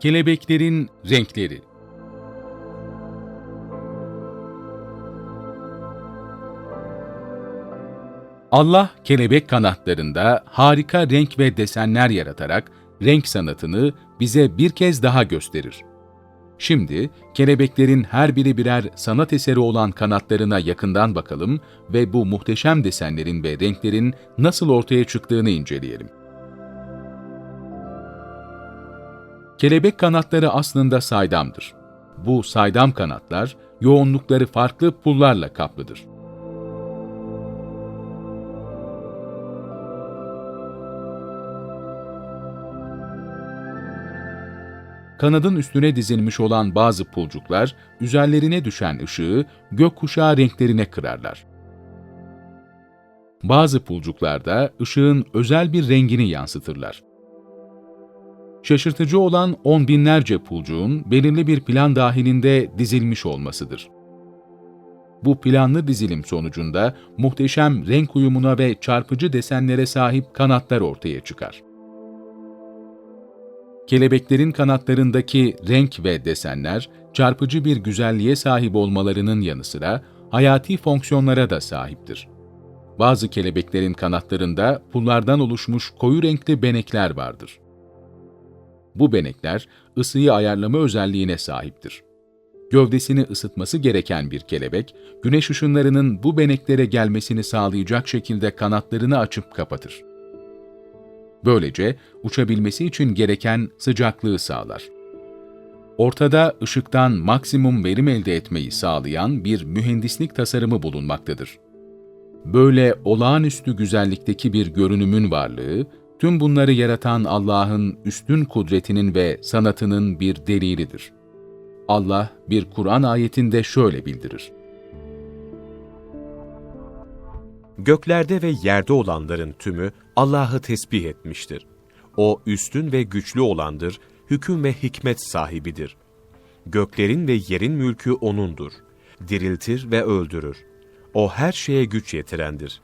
Kelebeklerin renkleri Allah kelebek kanatlarında harika renk ve desenler yaratarak renk sanatını bize bir kez daha gösterir. Şimdi kelebeklerin her biri birer sanat eseri olan kanatlarına yakından bakalım ve bu muhteşem desenlerin ve renklerin nasıl ortaya çıktığını inceleyelim. Kelebek kanatları aslında saydamdır. Bu saydam kanatlar yoğunlukları farklı pullarla kaplıdır. Kanadın üstüne dizilmiş olan bazı pulcuklar, üzerlerine düşen ışığı gökkuşağı renklerine kırarlar. Bazı pulcuklar da ışığın özel bir rengini yansıtırlar. Şaşırtıcı olan on binlerce pulcuğun belirli bir plan dahilinde dizilmiş olmasıdır. Bu planlı dizilim sonucunda muhteşem renk uyumuna ve çarpıcı desenlere sahip kanatlar ortaya çıkar. Kelebeklerin kanatlarındaki renk ve desenler, çarpıcı bir güzelliğe sahip olmalarının yanı sıra hayati fonksiyonlara da sahiptir. Bazı kelebeklerin kanatlarında pullardan oluşmuş koyu renkli benekler vardır. Bu benekler ısıyı ayarlama özelliğine sahiptir. Gövdesini ısıtması gereken bir kelebek, güneş ışınlarının bu beneklere gelmesini sağlayacak şekilde kanatlarını açıp kapatır. Böylece uçabilmesi için gereken sıcaklığı sağlar. Ortada ışıktan maksimum verim elde etmeyi sağlayan bir mühendislik tasarımı bulunmaktadır. Böyle olağanüstü güzellikteki bir görünümün varlığı, tüm bunları yaratan Allah'ın üstün kudretinin ve sanatının bir delilidir. Allah bir Kur'an ayetinde şöyle bildirir. Göklerde ve yerde olanların tümü Allah'ı tesbih etmiştir. O üstün ve güçlü olandır, hüküm ve hikmet sahibidir. Göklerin ve yerin mülkü O'nundur. Diriltir ve öldürür. O her şeye güç yetirendir.